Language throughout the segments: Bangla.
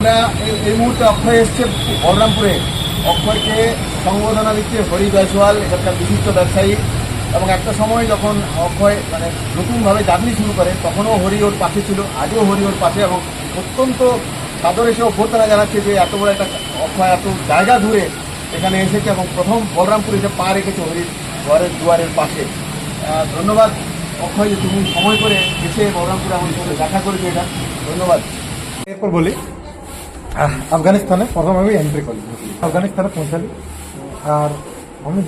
আমরা এই- মুহূর্তে অক্ষয় এসছে বলরামপুরে। অক্ষয়কে সংবর্ধনা দিচ্ছে হরি জয়সওয়াল এখানকার বিশিষ্ট ব্যবসায়ী। এবং একটা সময় যখন অক্ষয় মানে নতুনভাবে জার্নি শুরু করে, তখনও হরি ওর পাশে ছিল আজও হরি ওর পাশে। এবং অত্যন্ত সাদর এসে অভ্যর্থনা জানাচ্ছে যে এত বড় একটা অক্ষয় এত জায়গা দূরে এখানে এসেছে এবং প্রথম বলরামপুরে এসে পা রেখেছে হরির ঘরের দুয়ারের পাশে। ধন্যবাদ অক্ষয় যে তুমি সময় করে এসে বলরামপুরে আমাদের সঙ্গে দেখা করেছ এটা। ধন্যবাদ। এরপর বলি আফগানিস্তানে প্রথম আমি এন্ট্রি করি। আফগানিস্তানে পৌঁছালি। আর আমি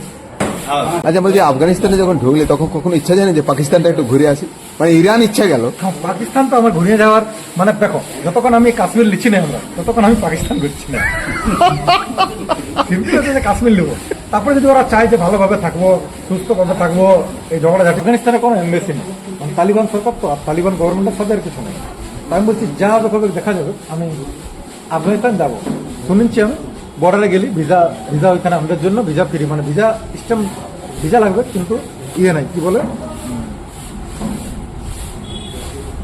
আচ্ছা বলছি আফগানিস্তানে যখন ঢুকলে তখন কখনো ইচ্ছা যায় না যে পাকিস্তানটা একটু ঘুরে আসি? মানে ইরান ইচ্ছা গেল। হ্যাঁ, পাকিস্তান তো আমার ঘুরিয়ে যাওয়ার মানে দেখো যতক্ষণ আমি কাশ্মীর লিখছি না আমরা ততক্ষণ আমি পাকিস্তান ঘুরছি না। কাশ্মীর নেব তারপরে যদি ওরা চায় যে ভালোভাবে থাকব সুস্থভাবে থাকব এই ঝগড়া আফগানিস্তানে কোনো এম্বাসি নেই। মানে তালিবান সরকার তো আর তালিবান গভর্নমেন্টের সাথে আর কিছু নেই। আমি বলছি যা দেখা যাবে আমি আফগানিস্তান যাব। শুনেছি আমি বর্ডারে গেলি ভিসা ভিসা ওইখানে আমাদের জন্য ভিসা ফ্রি মানে ভিসা সিস্টেম ভিসা লাগবে, কিন্তু ইয়ে নাই, কি বলে?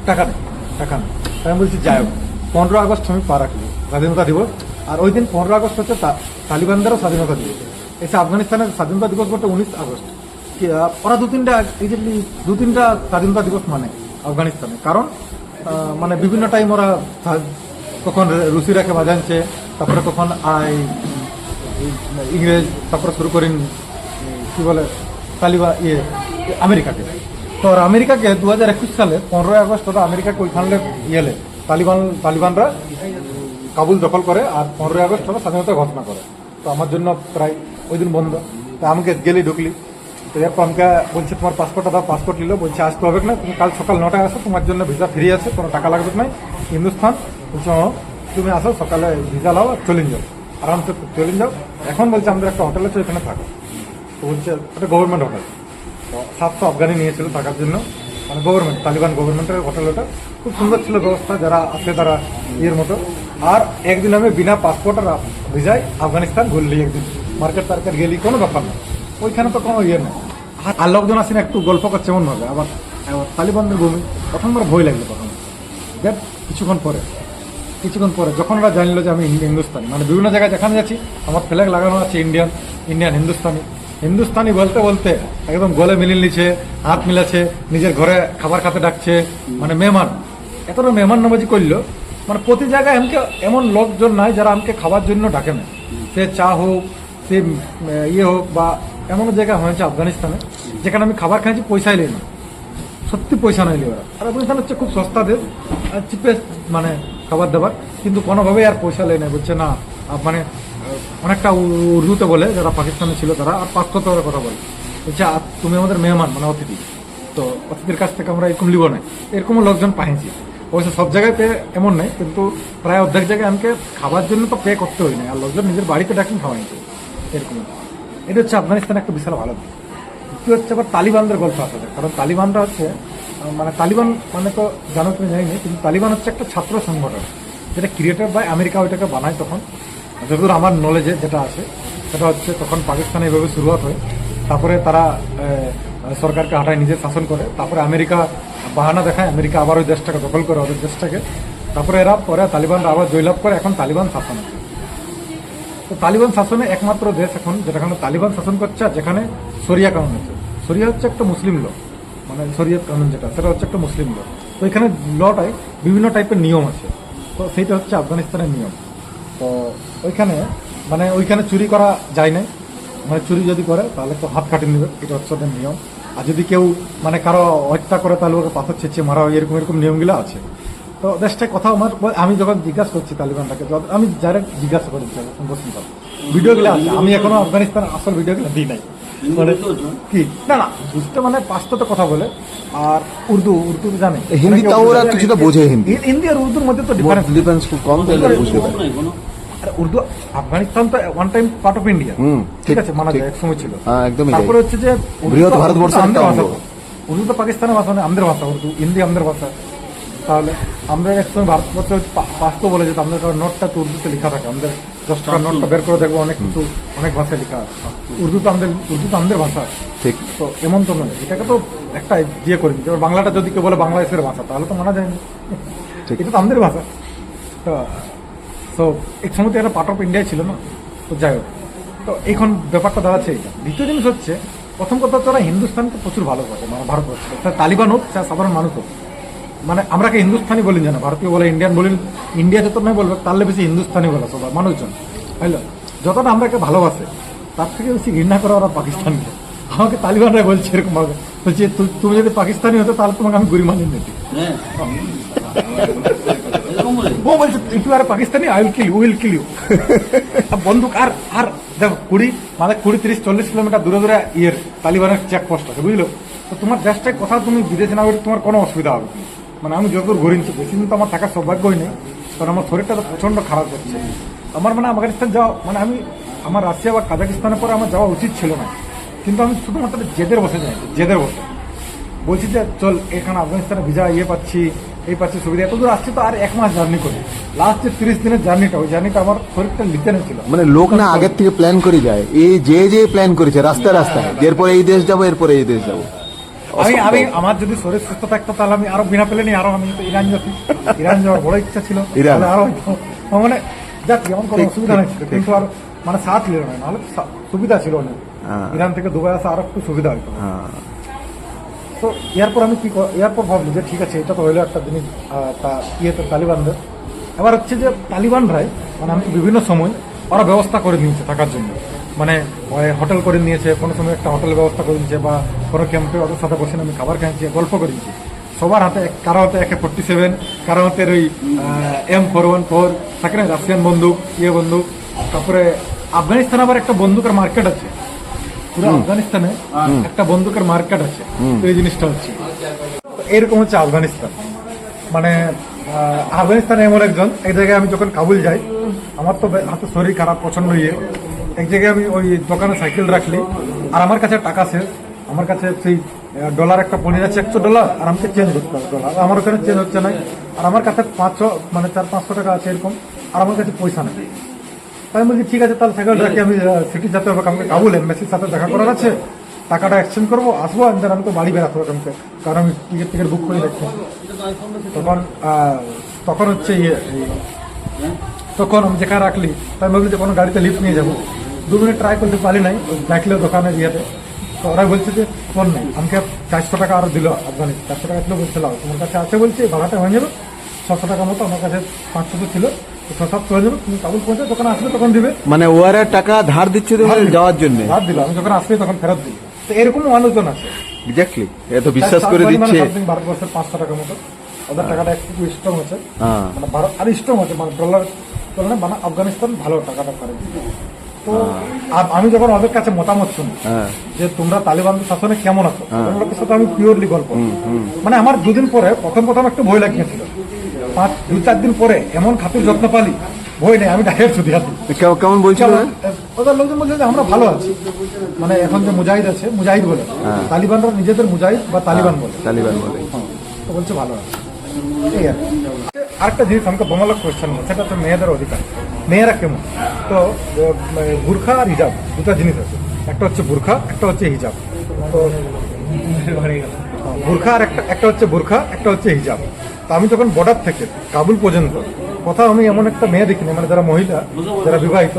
টাকা নেই টাকা নেই। আমি বলছি যাই হোক, পনেরো আগস্ট আমি পা রাখব, স্বাধীনতা দিবস। আর ওই দিন পনেরো আগস্ট হচ্ছে তালিবানদেরও স্বাধীনতা দিবস। এসে আফগানিস্তানের স্বাধীনতা দিবস বলতে উনিশ আগস্ট। ওরা দু তিনটা এক্সাক্টলি দু তিনটা স্বাধীনতা দিবস মানে আফগানিস্তানে। কারণ মানে বিভিন্ন টাইম ওরা কখন রুশিরাকে বাজানছে তারপরে কখন ইংরেজ, তারপরে শুরু করেন, কি বলে তালিবা ইয়ে আমেরিকাকে। তো আমেরিকাকে দু হাজার একুশ সালে পনেরোই আগস্ট ওরা আমেরিকাকে ওইখানে ইয়েলে, তালিবান, তালিবানরা কাবুল দখল করে আর পনেরোই আগস্ট ওরা স্বাধীনতা ঘোষণা করে। তো আমার জন্য প্রায় ওই দিন বন্ধ। তো আমাকে গেলি ঢুকলি। তো এরপর আমাকে বলছে, তোমার পাসপোর্ট দাও পাসপোর্ট নিল। বলছে, আসতে হবে না? তুমি কাল সকাল নটায় আসো, তোমার জন্য ভিসা ফ্রি আছে, কোনো টাকা লাগবে না হিন্দুস্তান বলছে "ও, তুমি আসো সকালে ভিসা লাও আর চলে যাও আরামসে চলে যাও। এখন বলছে আমাদের একটা হোটেল আছে ওখানে থাকো। তো বলছে ওটা গভর্নমেন্ট হোটেল তো সাতশো আফগানি নিয়েছিল থাকার জন্য। মানে গভর্নমেন্ট তালিবান গভর্নমেন্টের হোটেল ওটা। খুব সুন্দর ছিল ব্যবস্থা যারা আছে তারা ইয়ের মতো। আর একদিন আমি বিনা পাসপোর্ট আর ভিসায় আফগানিস্তান ঘুরলি একদিন। মার্কেট টার্কেট গেলি কোনো ব্যাপার না। ওইখানে তো কোনো ইয়ে নেই। আর- লোকজন আসেন একটু গল্প করছে এমন ভাবে আবার তালিবানদের ভূমি আমার ভয় লাগল তখন। দেখ কিছুক্ষণ পরে। কিছুক্ষণ পরে, যখন ওরা জানলো যে আমি হিন্দি- হিন্দুস্তানি মানে বিভিন্ন জায়গায় যেখানে যাচ্ছি, আমার ফ্ল্যাগ লাগানো আছে ইন্ডিয়ান ইন্ডিয়ান হিন্দুস্তানি হিন্দুস্তানি বলতে বলতে একদম গলে মিলিয়ে নিচ্ছে, হাত মিলাচ্ছে, নিজের ঘরে খাবার খাতে ডাকছে মানে মেহমান। এতটা মেহমান নামাজি করল মানে প্রতি জায়গায় আমাকে এমন লোকজন নাই যারা আমাকে খাবার জন্য ডাকে না। সে চা হোক, সে ইয়ে হোক বা এমন জায়গা হয়েছে আফগানিস্তানে, যেখানে আমি খাবার খাইছি পয়সাই নেই না সত্যি পয়সা নইলে ওরা আর আফগানিস্তান হচ্ছে খুব সস্তা দেশ আর চিপেস্ট মানে খাবার দাবার কিন্তু কোনোভাবেই আর পয়সা লেয় না বলছে না? মানে অনেকটা উর্দুতে বলে যারা পাকিস্তানে ছিল তারা আর পাঁচশত কথা বলে। বলছে "আ, তুমি আমাদের মেহমান মানে অতিথি। তো অতিথির কাছ থেকে আমরা এরকম লিব না এরকমও লোকজন পাইছি। অবশ্য সব জায়গায় পে এমন নেই কিন্তু প্রায় অর্ধেক জায়গায় আমাকে খাবার জন্য তো পে করতে হয় না আর লোকজন নিজের বাড়িতে ডাকেন খাওয়াইছে এরকম। এটা হচ্ছে আফগানিস্তান একটা বিশাল ভালো দিক। কি হচ্ছে, আবার তালিবানদের গল্প আসা যায় কারণ তালিবানরা হচ্ছে মানে তালিবান মানে তো জানো তুমি, জানি কিন্তু তালিবান হচ্ছে একটা ছাত্র সংগঠন, যেটা ক্রিয়েটেড বাই আমেরিকা ওইটাকে বানায় তখন। যতদূর আমার নলেজে যেটা আছে, সেটা হচ্ছে তখন পাকিস্তানে এইভাবে শুরুয়াত হয়। তারপরে তারা সরকারকে হাঁটায়, নিজের শাসন করে। তারপরে আমেরিকা বাহানা দেখায়, আমেরিকা আবার ওই দেশটাকে দখল করে, ওদের দেশটাকে। তারপরে এরা, পরে তালিবানরা আবার জয়লাভ করে, এখন তালিবান শাসন। তো তালিবান শাসনে একমাত্র দেশ এখন যেখানে তালিবান শাসন করছে যেখানে সরিয়া কানুন আছে। সরিয়া হচ্ছে একটা মুসলিম ল। মানে শরিয়ত কানুন যেটা, সেটা হচ্ছে একটা মুসলিম ল। তো এখানে লটাই বিভিন্ন টাইপের নিয়ম আছে। তো সেইটা হচ্ছে আফগানিস্তানের নিয়ম। তো ওইখানে মানে ওইখানে চুরি করা যায় না মানে চুরি যদি করে, তাহলে তো হাত কাটিয়ে নেবে। এটা হচ্ছে ওদের নিয়ম। আর যদি কেউ মানে কারও হত্যা করে, তাহলে ওকে পাথর ছেঁচে মারা হয়, এরকম এরকম নিয়মগুলো আছে। তো দেশটায় কথা আমার, আমি যখন জিজ্ঞাসা করছি তালিবানটাকে আমি ডাইরেক্ট জিজ্ঞাসা বসুন ভিডিওগুলো আছে, আমি এখনও আফগানিস্তানের আসল ভিডিওগুলো দিই নাই। কি? না না বুঝতে মানে পাঁচটাতে কথা বলে আর উর্দু উর্দু জানে। হিন্দি তাও ওরা কিছুটা বোঝে হিন্দি। হিন্দি আর উর্দুর মধ্যে তো ডিফারেন্স ডিফারেন্স খুব কম তাহলে বুঝতে পারি আর উর্দু আফগানিস্তান তো one time part of India hmm, ঠিক আছে মানা যায় এক সময় ছিল। হ্যাঁ, একদমই তারপরে হচ্ছে যে বৃহৎ তো- উর্দু তো আমাদের ভাষা। উর্দু তো পাকিস্তানের ভাষা না আমাদের ভাষা উর্দু হিন্দি আমাদের ভাষা। তাহলে আমরা এক সময় ভারতবর্ষে পা- বলে যেত আমাদের নোটটা তো উর্দুতে লেখা থাকে আমাদের দশ টাকার নোটটা বের করে দেখব অনেক কিছু অনেক ভাষায় লেখা আছে। উর্দু তো আমাদের উর্দু তো আমাদের ভাষা। ঠিক। তো এমন তো নয়। এটাকে তো একটা দিয়ে করে দিতে বাংলাটা যদি কেউ বলে বাংলাদেশের ভাষা তাহলে তো মানা যায় না। এটা তো আমাদের ভাষা। তো সো এক সময় তো একটা পার্ট অফ ইন্ডিয়া ছিল না। তো যাই হোক। তো এখন ব্যাপারটা দাঁড়াচ্ছে এইটা। দ্বিতীয় জিনিস হচ্ছে প্রথম কথা তোরা হিন্দুস্তানকে প্রচুর ভালোবাসে মানে ভারতবর্ষ তালিবান হোক চাই সাধারণ মানুষ হোক। মানে আমরা কি হিন্দুস্তানি বলি জানা? ভারতীয় বলে ইন্ডিয়ান বলি ইন্ডিয়াতে তো নয় বলবে তাহলে বেশি হিন্দুস্তানি বলে সবাই মানুষজন। বুঝলো যতটা আমরাকে ভালোবাসে তার থেকে বেশি ঘৃণা করে ওরা পাকিস্তানকে। আমাকে তালিবানরা বলছে এরকম ভাবে। বলছে "তু- তুমি যদি পাকিস্তানি হতো তাহলে তোমাকে আমি গুরি মানিয়ে নিতি ও বলছে if you are Pakistani I will kill you will kill you বন্দুক আর আর দেখো কুড়ি মানে কুড়ি তিরিশ চল্লিশ কিলোমিটার দূরে দূরে ইয়ের তালিবানের চেক পোস্ট আছে বুঝলো? তো তোমার দেশটায় কোথাও তুমি বিদেশে না তোমার কোনো অসুবিধা হবে না। মানে আমি যতদূর ঘুরিয়েছি বেশি দিন তো আমার থাকার সৌভাগ্যই নেই, কারণ আমার শরীরটা তো প্রচণ্ড খারাপ হচ্ছে আমার মানে আফগানিস্তান যাওয়া মানে আমি আমার রাশিয়া বা কাজাকিস্তানের পরে আমার যাওয়া উচিত ছিল না। কিন্তু আমি শুধুমাত্র জেদের বসে যাই, জেদের বসে। বলছি যে, চল, এখানে আফগানিস্তানে ভিজা ইয়ে পাচ্ছি, এই পাচ্ছি, সুবিধা। এত দূর আসছি তো আর এক মাস জার্নি করি। লাস্ট যে তিরিশ দিনের জার্নিটা ওই জার্নিটা আমার শরীরটা লিতে ছিল মানে লোক না আগের থেকে প্ল্যান করে যায়। এই যে যে প্ল্যান করেছে, রাস্তায় রাস্তায়, এরপরে এই দেশ যাব, এরপরে এই দেশ যাব। আমি আমি আমার যদি শরীর সুস্থ থাকতো তাহলে আমি আরও বিনা পেলে আরও আমি তো ইরান যেতি ইরান যাওয়ার বড় ইচ্ছা ছিল। ইরান। তাহলে আরও মানে যাচ্ছি আমার কোনো অসুবিধা নেই কিন্তু আর মানে সাথ নিল না। নাহলে সুবিধা ছিল না হ্যাঁ। ইরান থেকে দুবাই আসা আরও একটু সুবিধা হইতো। হ্যাঁ। তো এরপর আমি কি এরপর ভাবলি যে ঠিক আছে এটা তো হইল একটা জিনিস তা ইয়েতে তালিবানদের। এবার হচ্ছে যে তালিবানরাই মানে আমি বিভিন্ন সময় ওরা ব্যবস্থা করে নিয়েছে থাকার জন্য। মানে হোটেল করে নিয়েছে কোনো সময় একটা হোটেল ব্যবস্থা করে দিয়েছে বা কোনো ক্যাম্পে ওদের সাথে বসে আমি খাবার খাইছি গল্প করেছি সবার হাতে এক- কারও হাতে একে ফোর্টি সেভেন কারও হাতে ওই এম ফোর ওয়ান ফোর থাকে না রাশিয়ান বন্দুক ইয়ে বন্দুক তারপরে আফগানিস্তান আবার একটা বন্দুকের মার্কেট আছে। পুরো আফগানিস্তানে একটা বন্দুকের মার্কেট আছে। এই জিনিসটা হচ্ছে। এরকম হচ্ছে আফগানিস্তান। মানে আফগানিস্তানে এমন একজন এক জায়গায় আমি যখন কাবুল যাই আমার তো হাতে শরীর খারাপ প্রচণ্ড ইয়ে এক জায়গায় আমি ওই দোকানে সাইকেল রাখলি, আর আমার কাছে টাকা শেষ আমার কাছে সেই ডলার একটা পড়ে যাচ্ছে একশো ডলার আর আমাকে চেঞ্জ করতে হবে ডলার আমার ওখানে চেঞ্জ হচ্ছে না। আর আমার কাছে পাঁচশো মানে চার পাঁচশো টাকা আছে এরকম, আর আমার কাছে পয়সা নেই। তাই আমি বলছি, ঠিক আছে, তাহলে সাইকেল রাখি, আমি সিটি যেতে হবে, আমাকে কাবুলে মেসির সাথে দেখা করার আছে। টাকাটা এক্সচেঞ্জ করব, আসব then আমি তো বাড়ি বেরাতে হবে আমাকে কারণ আমি টিকিট টিকিট বুক করে রাখছি। তখন তখন হচ্ছে ইয়ে তখন আমি যেখানে রাখলি, তাই আমি ভাবলি যে কোনো গাড়িতে লিফ্ট নিয়ে যাব। দু মিনিট ট্রাই করতে পারি নাই দেখলে দোকানে ইয়েতে তো ওরা বলছে যে ফোন নেই আমাকে চারশো টাকা আরও দিল আফগানি চারশো টাকা ছিল বলছিল তোমার কাছে আছে বলছে ভাড়াটা হয়ে যাবে ছশো টাকা মতো আমার কাছে পাঁচশো তো ছিল তো হয়ে যাবে তুমি কাবুল পৌঁছে যখন আসবে তখন দিবে। মানে ওরা টাকা ধার দিচ্ছে যাওয়ার জন্য? রাত দিল আমি যখন আসবে তখন ফেরত দিল। তো এরকম মানুষজন আছে। এক্স্যাক্টলি এত বিশ্বাস করে দিচ্ছে। ভারতবর্ষের পাঁচশো টাকার মতো। ওদের টাকাটা একটু স্ট্রং আছে। হ্যাঁ। মানে ভারত আর স্ট্রং আছে মানে ডলার তুলনায় মানে আফগানিস্তান ভালো টাকাটা করে। তো আমি যখন ওদের কাছে মতামত শুনি হ্যাঁ। যে তোমরা তালিবান শাসনে কেমন আছো ওদের সাথে আমি পিওরলি গল্প। মানে আমার দুদিন পরে প্রথম প্রথম একটু ভয় লাগিয়েছিল। পাঁচ দু চার দিন পরে এমন খাতির যত্ন পালি ভয় নেই আমি ডাইরেক্ট ছুটি হাতি কেমন- বলছিল ওদের লোকজন বলছে যে আমরা ভালো আছি। মানে এখন যে মুজাহিদ আছে মুজাহিদ বলে। তালিবানরা নিজেদের মুজাহিদ বা তালিবান বলে। তালিবান বলে। তো বলছে ভালো আছে। এই আর। আরেকটা জিনিস আমাকে বোমালক কোয়েশ্চেন সেটা হচ্ছে মেয়েদের অধিকার। মেয়েরা কেমন? তো বুর্খা আর হিজাব, দুটো জিনিস আছে। একটা হচ্ছে বুর্খা, একটা হচ্ছে হিজাব। তো, বুর্খা আর একটা একটা হচ্ছে বুর্খা, একটা হচ্ছে হিজাব। তো আমি যখন বর্ডার থেকে কাবুল পর্যন্ত, কোথাও আমি এমন একটা মেয়ে দেখিনি মানে যারা মহিলা, যারা বিবাহিত,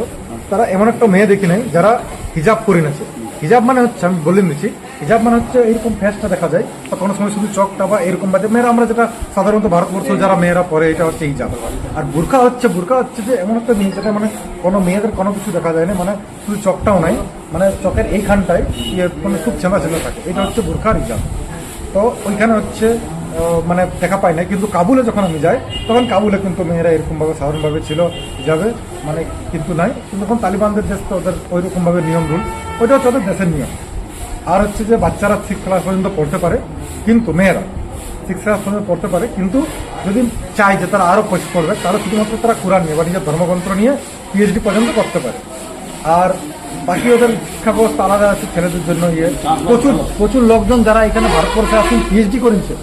তারা এমন একটা মেয়ে দেখি নাই যারা হিজাব পরে নেছে হিজাব মানে হচ্ছে, আমি বলে নিচ্ছি হিজাব মানে হচ্ছে এরকম ফেসটা দেখা যায় বা কোনো সময় শুধু চকটা বা এরকম বাজে। মেয়েরা আমরা যেটা সাধারণত ভারতবর্ষ যারা মেয়েরা পরে এটা হচ্ছে হিজাব। আর বুরখা হচ্ছে বুরখা হচ্ছে যে এমন একটা জিনিস যেটা মানে কোনো মেয়েদের কোনো কিছু দেখা যায় না মানে শুধু চকটাও নাই মানে চকের এইখানটায় ইয়ে মানে খুব ছেঁদা ছেঁদা থাকে। এটা হচ্ছে বুরখা আর হিজাব। তো ওইখানে হচ্ছে মানে দেখা পাই না কিন্তু কাবুলে যখন আমি যাই তখন কাবুলে কিন্তু মেয়েরা এরকমভাবে সাধারণভাবে ছিল যাবে মানে কিন্তু নাই। কিন্তু এখন তালিবানদের দেশ তো ওদের ওইরকমভাবে নিয়ম রুল। ওইটা হচ্ছে ওদের দেশের নিয়ম। আর হচ্ছে যে বাচ্চারা সিক্স ক্লাস পর্যন্ত পড়তে পারে, কিন্তু মেয়েরা সিক্স ক্লাস পর্যন্ত পড়তে পারে, কিন্তু যদি চায় যে তারা আরও পড়বে তাহলে শুধুমাত্র তারা কোরআন নিয়ে বা নিজের ধর্মগ্রন্থ নিয়ে পিএইচডি পর্যন্ত করতে পারে। আর বাকি ওদের শিক্ষা ব্যবস্থা আলাদা আছে, ছেলেদের জন্য ইয়ে। প্রচুর প্রচুর লোকজন যারা এখানে ভারতবর্ষে আসেন পিএইচডি করেছে।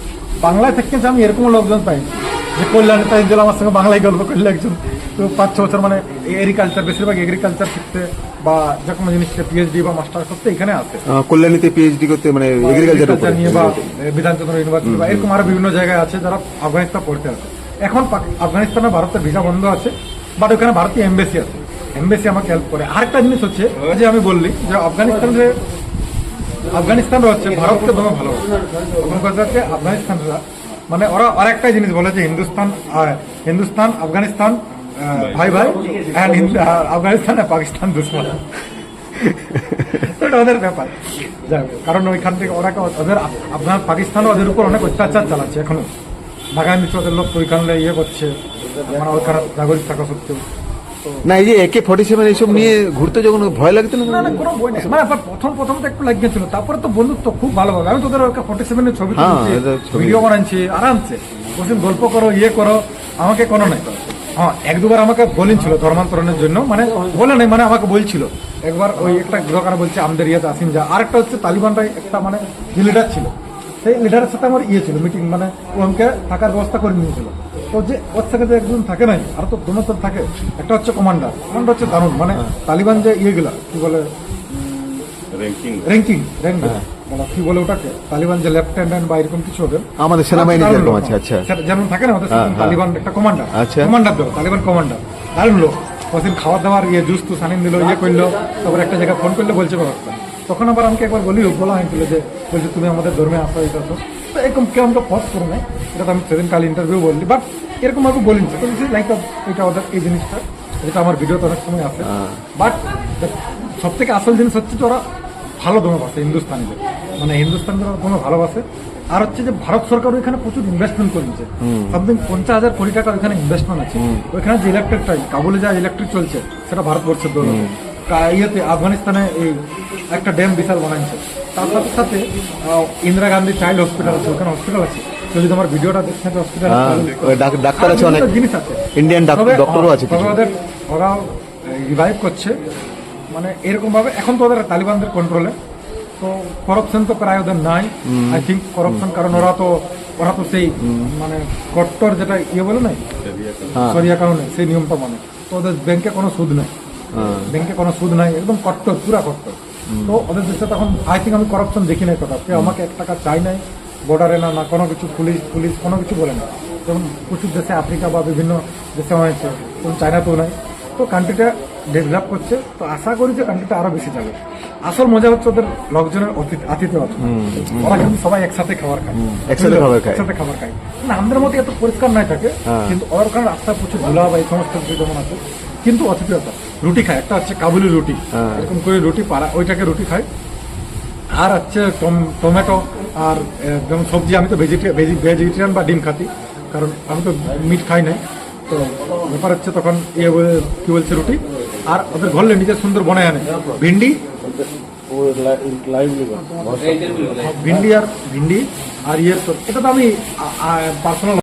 বাংলায় থেকে আমি এরকম লোকজন পাইছি যে কল্যাণ তাইজুল আমার সঙ্গে বাংলায় গল্প করলে একজন, তো পাঁচ ছ বছর মানে এগ্রিকালচার বেশিরভাগ এগ্রিকালচার শিখতে বা যে কোনো জিনিসটা পিএইচডি বা মাস্টার করতে এখানে আহ, কল্যাণীতে পিএইচডি করতে মানে এগ্রিকালচার নিয়ে বা বিধানচন্দ্র ইউনিভার্সিটি বা এরকম আরও বিভিন্ন জায়গায় আছে যারা আফগানিস্তান পড়তে আছে। এখন আফগানিস্তানে ভারতের ভিসা বন্ধ আছে বাট ওখানে ভারতীয় এমবেসি আছে। এমবেসি আমাকে হেল্প করে। আরেকটা জিনিস হচ্ছে যে আমি বললি যে আফগানিস্তানের আফগানিস্তানরা হচ্ছে ভারতকে দমে ভালো হচ্ছে আফগানিস্তানরা মানে ওরা আরেকটাই জিনিস বলে যে হিন্দুস্তান হিন্দুস্তান আফগানিস্তান ভাই ভাই অ্যান্ড আফগানিস্তান আর পাকিস্তান দুশ্মন। এটা ওদের ব্যাপার। কারণ ওইখান থেকে ওরা ওদের আপনার পাকিস্তানও ওদের উপর অনেক অত্যাচার চালাচ্ছে এখনও। বাগান দিচ্ছে ওদের লোক ওইখানে ইয়ে করছে। মানে ওইখানে নাগরিক থাকা সত্ত্বেও। না এই যে একে ফর্টি সেভেন এইসব নিয়ে ঘুরতে যখন ভয় লাগতো না? কোনো বই নেই। মানে প্রথম প্রথম তো একটু লাগিয়েছিল তারপরে তো বন্ধুত্ব খুব ভালোভাবে আমি তোদের ওকে ফর্টি সেভেনের ছবি হ্যাঁ, ছবি। ভিডিও বানাচ্ছি আরামসে। বলছেন গল্প করো ইয়ে করো আমাকে কোনো নাই। হ্যাঁ এক দুবার আমাকে বলেছিল ধর্মান্তরণের জন্য। মানে বলে নাই মানে আমাকে বলছিল। একবার ওই একটা দোকানে বলছে আমাদের ইয়েতে আসিন যা। আর একটা হচ্ছে তালিবানরাই একটা মানে যে লিডার ছিল সেই লিডারের সাথে আমার ইয়ে ছিল মিটিং মানে ও আমাকে থাকার ব্যবস্থা করে নিয়েছিল। তো যে ওর থেকে যে একজন থাকে নাই আর তো তো থাকে একটা হচ্ছে কমান্ডার কমান্ডার হচ্ছে দারুণ। মানে তালিবান যে ইয়েগুলা কি বলে? র্যাঙ্কিং র্যাঙ্ক বলা কি বলে ওটাকে? তালিবান যে লেফটেন্যান্ট বা এরকম কিছু হবে আমাদের সেনাবাহিনী যেরকম আছে আচ্ছা। যেমন থাকে না ওদের হ্যাঁ, হ্যাঁ। তালিবান একটা কমান্ডার আচ্ছা। কমান্ডার দেবো তালিবান কমান্ডার দারুণ লোক। ওদিন খাওয়া দাওয়ার ইয়ে জুস টুস আনিন দিল ইয়ে করল তারপর একটা জায়গায় ফোন করলে বলছে ব্যবস্থা তখন আবার আমাকে একবার বলি বলা হয়েছিল যে বলছে তুমি আমাদের ধর্মে আসো এটা তো তো এরকম কেউ আমাকে পথ করে নেয় এটা তো আমি সেদিন কাল ইন্টারভিউ বললি বাট এরকম ভাবে বলিনি। তো লাইক এটা ওদের এই জিনিসটা এটা আমার ভিডিওতে অনেক সময় আছে। বাট সব থেকে আসল জিনিস হচ্ছে যে ওরা ভালো দমে হিন্দুস্তানিদের। মানে হিন্দুস্তানিদের কোনো ভালোবাসে। আর হচ্ছে যে ভারত সরকার ওইখানে প্রচুর ইনভেস্টমেন্ট করেছে। সামথিং পঞ্চাশ হাজার কোটি টাকা ওইখানে ইনভেস্টমেন্ট আছে। ওইখানে যে ইলেকট্রিক টাইম কাবুলে যা ইলেকট্রিক চলছে সেটা ভারতবর্ষের দৌলত কা- ইয়েতে আফগানিস্তানে এই একটা ড্যাম বিশাল বানাইছে। তার সাথে সাথে ইন্দিরা গান্ধী চাইল্ড হসপিটাল আছে ওখানে হসপিটাল আছে। যদি তোমার ভিডিওটা দেখছেন হসপিটাল হ্যাঁ, ডাক্তার আছে অনেক। জিনিস আছে। ইন্ডিয়ান ডাক- তবে- ডক্টরও আছে তবে ওদের ওরা রিভাইভ করছে। মানে এরকম ভাবে এখন তো ওদের তালিবানদের কন্ট্রোলে তো করাপশন তো প্রায় ওদের নাই। আই থিঙ্ক করাপশন কারণ ওরা তো ওরা তো সেই মানে কট্টর যেটা ইয়ে বলে নাই হ্যাঁ। সরিয়া কারণে সেই নিয়মটা মানে। তো ওদের ব্যাংকে কোনো সুদ নেই। ব্যাংকে কোনো সুদ নাই একদম কট্টর পুরা কট্টর। তো ওদের দেশে তখন আই থিঙ্ক আমি করাপশন দেখি নাই কথা কেউ আমাকে এক টাকা চাই নাই বর্ডারে না না কোনো কিছু পুলিশ পুলিশ কোনো কিছু বলে না। যেমন প্রচুর দেশে আফ্রিকা বা বিভিন্ন দেশে হয়েছে চায়নাতেও নাই। তো কান্ট্রিটা ডেভেলপ করছে তো আশা করি যে কান্ট্রিটা আরও বেশি যাবে। আসল মজা হচ্ছে ওদের লোকজনের আতিথ্য ওরা কিন্তু সবাই একসাথে খাবার খায়। একসাথে খাবার খায়। একসাথে খাবার খায়। না আমাদের মধ্যে এত পরিষ্কার নাই থাকে হ্যাঁ। কিন্তু ওর ওখানে রাস্তায় প্রচুর ধুলা বা এই সমস্ত যেমন আছে কিন্তু অতিথিয়তা। রুটি খায় একটা হচ্ছে কাবুলি রুটি। হ্যাঁ। এরকম করে রুটি পাড়া ওইটাকে রুটি খায়। আর হচ্ছে টমেটো আর যেমন সবজি আমি তো ভেজিটেরিয়ান বা ডিম খাতি কারণ আমি তো মিট খাই নাই। তো ব্যাপার হচ্ছে তখন ইয়ে কি বলছে রুটি? আর ওদের ঘরলে নিজের সুন্দর বনায় আনে। ভিন্ডি? ভিন্ডি আর ভিন্ডি আর ইয়ে এটা তো আমি পার্সোনাল